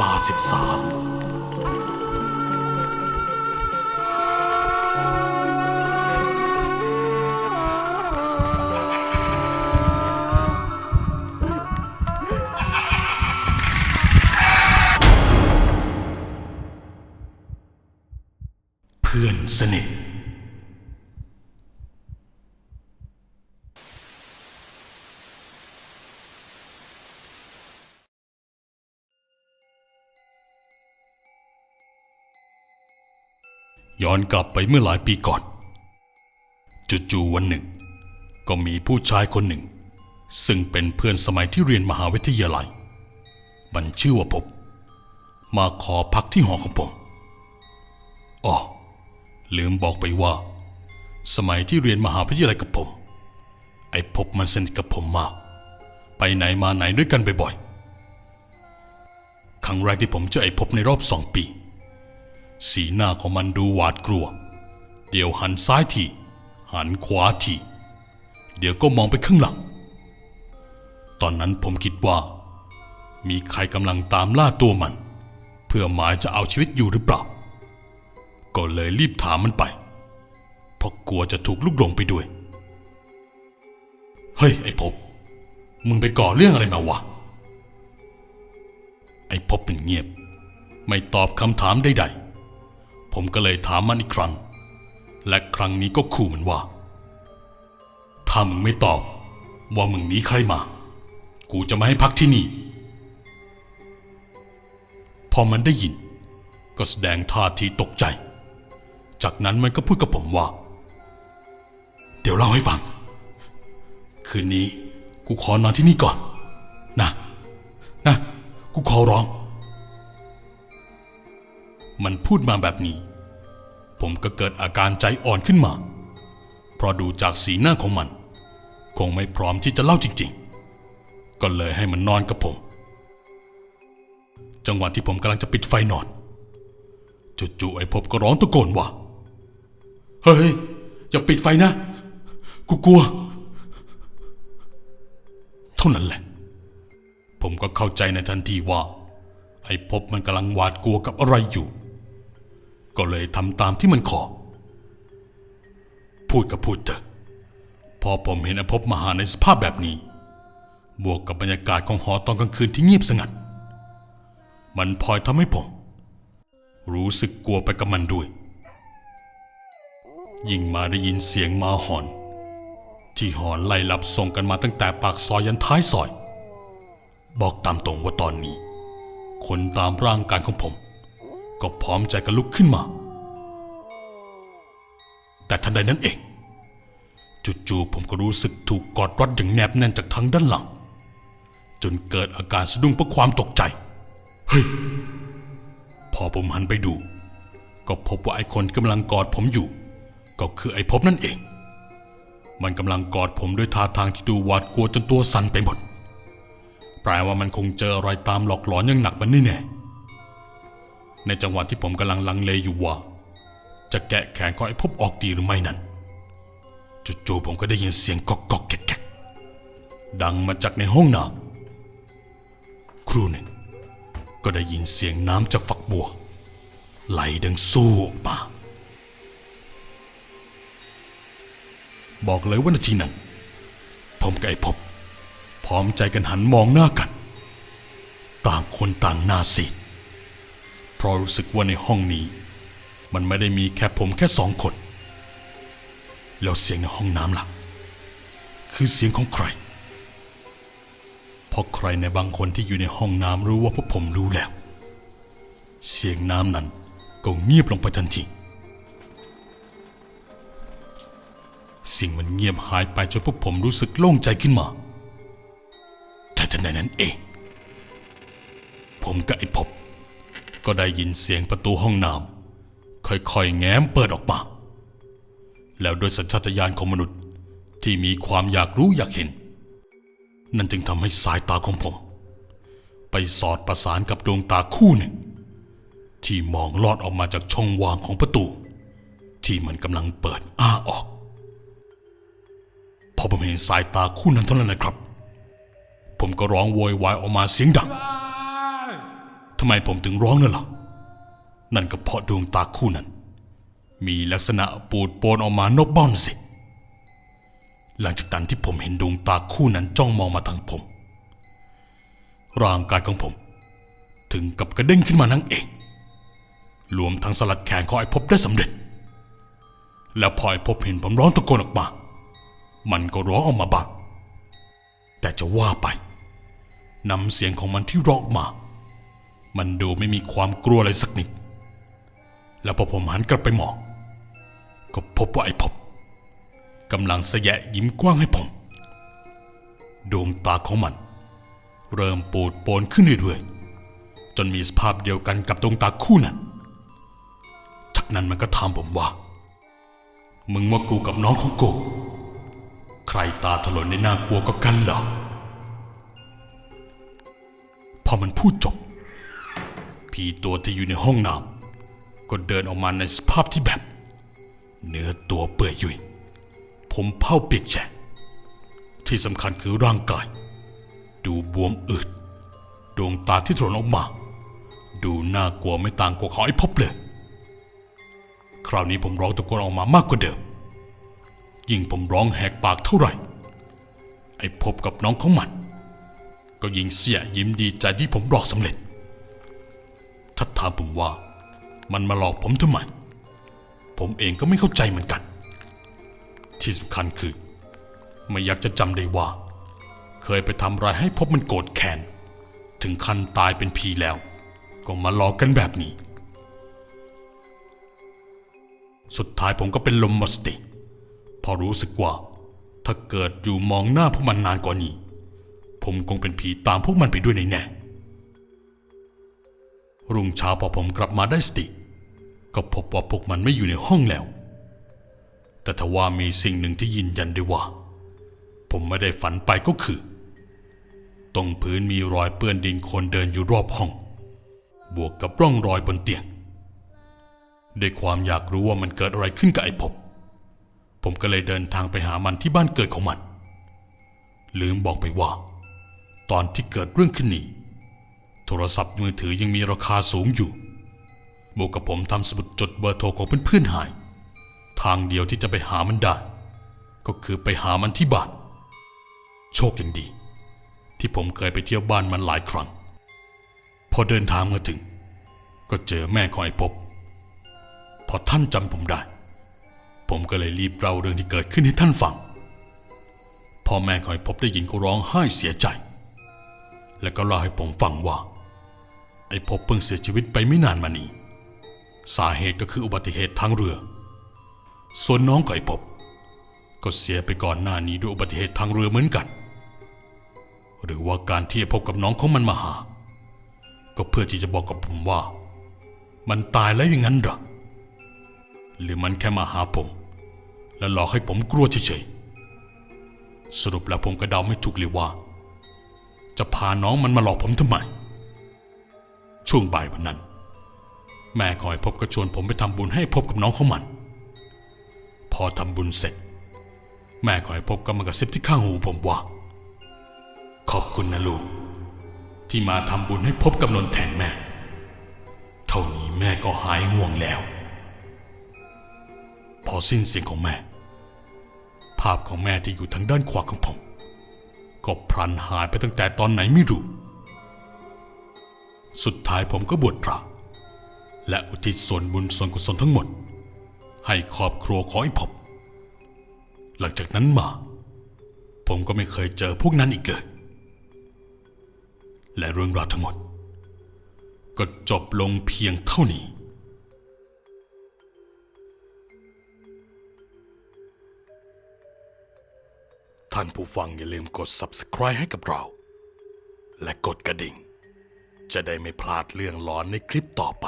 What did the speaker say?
ลาสิบสามเพื่อนสนิท ย้อนกลับไปเมื่อหลายปีก่อนจู่ๆวันหนึ่ง ก็มีผู้ชายคนหนึ่ง ซึ่งเป็นเพื่อนสมัยที่เรียนมหาวิทยาลัย มันชื่อว่าพบ มาขอพักที่หอของผมอ๋อลืมบอกไปว่า สมัยที่เรียนมหาวิทยาลัยกับผม ไอ้พบมันสนิทกับผมมาก ไปไหนมาไหนด้วยกันบ่อยๆครั้งแรกที่ผมเจอไอ้พบในรอบสองปี สีหน้าของมันดูหวาดกลัว เดี๋ยวหันซ้ายทีหันขวาทีเดี๋ยวก็มองไปข้างหลัง ตอนนั้นผมคิดว่า มีใครกำลังตามล่าตัวมัน เพื่อหมายจะเอาชีวิตอยู่หรือเปล่า ก็เลยรีบถามมันไป เพราะกลัวจะถูกลุกหลงไปด้วย เฮ้ย ไอ้พบ มึงไปก่อเรื่องอะไรมาวะ ไอ้พบเป็นเงียบ ไม่ตอบคำถามใดๆ ผมก็เลยถามมันอีกครั้ง และครั้งนี้ก็ขู่มันว่า ถ้ามึงไม่ตอบว่ามึงหนีใครมา กูจะไม่ให้พักที่นี่ พอมันได้ยิน ก็แสดงท่าทีตกใจ จากนั้นมันก็พูดกับผมว่า เดี๋ยวเล่าให้ฟัง คืนนี้กูขอนอนที่นี่ก่อน นะ นะ กูขอร้อง มันพูดมาแบบนี้ ผมก็เกิดอาการใจอ่อนขึ้นมา เพราะดูจากสีหน้าของมัน คงไม่พร้อมที่จะเล่าจริง ๆ ก็เลยให้มันนอนกับผม จังหวะที่ผมกำลังจะปิดไฟนอนจู่ๆไอ้พบก็ร้องตะโกนว่า เฮ้ย อย่าปิดไฟนะ กูกลัว เท่านั้นแหละ ผมก็เข้าใจในทันทีว่า ไอ้พบมันกำลังหวาดกลัวกับอะไรอยู่ ก็เลยทำตามที่มันขอ พูดกับพูดเถอะ พอผมเห็นอ้พมหาในสภาพแบบนี้ บวกกับบรรยากาศของหอตอนกลางคืนที่เงียบสงัด มันพลอยทำให้ผม รู้สึกกลัวไปกับมันด้วย ยิ่งมาได้ยินเสียงมาหอน ที่หอนไล่ลับส่งกันมาตั้งแต่ปากซอยยันท้ายซอย บอกตามตรงว่าตอนนี้ คนตามร่างกายของผม ก็พร้อมใจกันลุกขึ้นมา แต่ทันใดนั้นเองจู่ๆผมก็รู้สึกถูกกอดรัดอย่างแนบแน่นจากทางด้านหลัง จนเกิดอาการสะดุ้งเพราะความตกใจ เฮ้ย พอผมหันไปดู ก็พบว่าไอ้คนกำลังกอดผมอยู่ ก็คือไอ้พบนั่นเอง มันกำลังกอดผมด้วยท่าทางที่ดูหวาดกลัวจนตัวสั่นไปหมดแปลว่ามันคงเจออะไรตามหลอกหลอนอย่างหนักมันแน่ๆ ในจังหวะที่ผมกำลังลังเลอยู่ว่า จะแกะแขนของไอ้พบออกดีหรือไม่นั้นจู่ๆผมก็ได้ยินเสียงกอกกอกแกกแกดังมาจากในห้องน้ำครูหนึ่งก็ได้ยินเสียงน้ำจากฝักบัว ไหลดังสู้ออกมาบอกเลยว่านาทีนั้น ผมกับไอ้พบ พร้อมใจกันหันมองหน้ากัน ต่างคนต่างหน้าซีด เพราะรู้สึกว่าในห้องนี้ มันไม่ได้มีแค่ผมแค่สองคน แล้วเสียงในห้องน้ำล่ะ คือเสียงของใครเพราะใครในบางคนที่อยู่ในห้องน้ำรู้ว่าพวกผมรู้แล้ว เสียงน้ำนั้นก็เงียบลงไปทันทีสิ่งมันเงียบหายไปจนพวกผมรู้สึกโล่งใจขึ้นมาแต่ทันใดนั้นเอง ผมกับไอ้พบ ก็ได้ยินเสียงประตูห้องน้ำค่อยๆแง้มเปิดออกมา แล้วโดยสัญชาตญาณของมนุษย์ที่มีความอยากรู้อยากเห็น นั่นจึงทำให้สายตาของผม ไปสอดประสานกับดวงตาคู่หนึ่ง ที่มองลอดออกมาจากช่องว่างของประตู ที่มันกำลังเปิดอ้าออกพอผมเห็นสายตาคู่นั้นเท่านั้นนะครับ ผมก็ร้องโวยวายออกมาเสียงดัง ทำไมผมถึงร้องนั่นล่ะ นั่นก็เพราะดวงตาคู่นั้น มีลักษณะปูดโปนออกมานอกบ้านสิ หลังจากนั้นที่ผมเห็นดวงตาคู่นั้นจ้องมองมาทางผม ร่างกายของผม ถึงกับกระเด้งขึ้นมานั่งเอง รวมทั้งสลัดแขนของไอ้พบได้สำเร็จ แล้วพอไอ้พบเห็นผมร้องตะโกนออกมา มันก็ร้องออกมาบ้างแต่จะว่าไปนำเสียงของมันที่ร้องออกมา มันดูไม่มีความกลัวอะไรสักนิด แล้วพอผมหันกลับไปมอง ก็พบว่าไอ้พบกำลังแสยะยิ้มกว้างให้ผม ดวงตาของมัน เริ่มปูดโปนขึ้นเรื่อยๆ จนมีสภาพเดียวกันกับดวงตาคู่นั้น จากนั้นมันก็ถามผมว่า มึงว่ากูกับน้องของกู ใครตาถลนในน่ากลัวก็กันเหรอ พอมันพูดจบ ผีตัวที่อยู่ในห้องน้ำก็เดินออกมาในสภาพที่แบบ เนื้อตัวเปื่อยยุ่ยผมเผาเปียกแฉะที่สำคัญคือร่างกาย ดูบวมอืดดวงตาที่ถลนออกมา ดูน่ากลัวไม่ต่างกว่าของไอ้พบเลย คราวนี้ผมร้องตะโกนออกมามากกว่าเดิม ยิ่งผมร้องแหกปากเท่าไหร่ ไอ้พบกับน้องของมัน ก็ยิ่งเสียยิ้มดีใจที่ผมหลอกสำเร็จ ถามผมว่า มันมาหลอกผมทำไม ผมเองก็ไม่เข้าใจเหมือนกัน ที่สำคัญคือ ไม่อยากจะจำได้ว่า เคยไปทำอะไรให้พบมันโกรธแค้นถึงขั้นตายเป็นผีแล้ว ก็มาหลอกกันแบบนี้ สุดท้ายผมก็เป็นลมหมดสติ พอรู้สึกว่า ถ้าเกิดอยู่มองหน้าพวกมันนานกว่านี้ ผมคงเป็นผีตามพวกมันไปด้วยในแน่ๆ รุ่งเช้าพอผมกลับมาได้สติ ก็พบว่าพวกมันไม่อยู่ในห้องแล้ว แต่ทว่ามีสิ่งหนึ่งที่ยืนยันได้ว่า ผมไม่ได้ฝันไปก็คือ ตรงพื้นมีรอยเปื้อนดินคนเดินอยู่รอบห้อง บวกกับร่องรอยบนเตียงด้วยความอยากรู้ว่ามันเกิดอะไรขึ้นกับไอ้พบ ผมก็เลยเดินทางไปหามันที่บ้านเกิดของมัน ลืมบอกไปว่า ตอนที่เกิดเรื่องขึ้นนี้ โทรศัพท์มือถือยังมีราคาสูงอยู่บวกกับผมทำสมุดจดเบอร์โทรของเพื่อนๆหาย ทางเดียวที่จะไปหามันได้ ก็คือไปหามันที่บ้าน โชคยังดี ที่ผมเคยไปเที่ยวบ้านมันหลายครั้ง พอเดินทางมาถึง ก็เจอแม่ของไอ้พบ พอท่านจำผมได้ ผมก็เลยรีบเล่าเรื่องที่เกิดขึ้นให้ท่านฟังพ่อแม่ของไอ้พบได้ยินก็ร้องไห้เสียใจ แล้วก็เล่าให้ผมฟังว่า ไอ้พบเพิ่งเสียชีวิตไปไม่นานมานี้ สาเหตุก็คืออุบัติเหตุทางเรือ ส่วนน้องไอ้พบ ก็เสียไปก่อนหน้านี้ด้วยอุบัติเหตุทางเรือเหมือนกัน หรือว่าการที่ไอ้พบกับน้องของมันมาหา ก็เพื่อที่จะบอกกับผมว่า มันตายแล้วอย่างนั้นหรอหรือมันแค่มาหาผม แล้วหลอกให้ผมกลัวเฉยๆสรุปแล้วผมก็เดาไม่ถูกเลยว่า จะพาน้องมันมาหลอกผมทำไม ช่วงบ่ายวันนั้น แม่ของไอ้พบก็ชวนผมไปทำบุญให้พบกับน้องของมัน พอทำบุญเสร็จ แม่ของไอ้พบก็มากระซิบที่ข้างหูผมว่า ขอบคุณนะลูก ที่มาทำบุญให้พบกับนนแทนแม่ เท่านี้แม่ก็หายห่วงแล้ว พอสิ้นเสียงของแม่ ภาพของแม่ที่อยู่ทางด้านขวาของผมก็พลันหายไปตั้งแต่ตอนไหนไม่รู้ สุดท้ายผมก็บวชพระ และอุทิศส่วนบุญส่วนกุศลทั้งหมด ให้ครอบครัวของไอ้พบหลังจากนั้นมา ผมก็ไม่เคยเจอพวกนั้นอีกเลย และเรื่องราวทั้งหมด ก็จบลงเพียงเท่านี้ท่านผู้ฟังอย่าลืมกด subscribe ให้กับเรา และกดกระดิ่ง จะได้ไม่พลาดเรื่องหลอนในคลิปต่อไป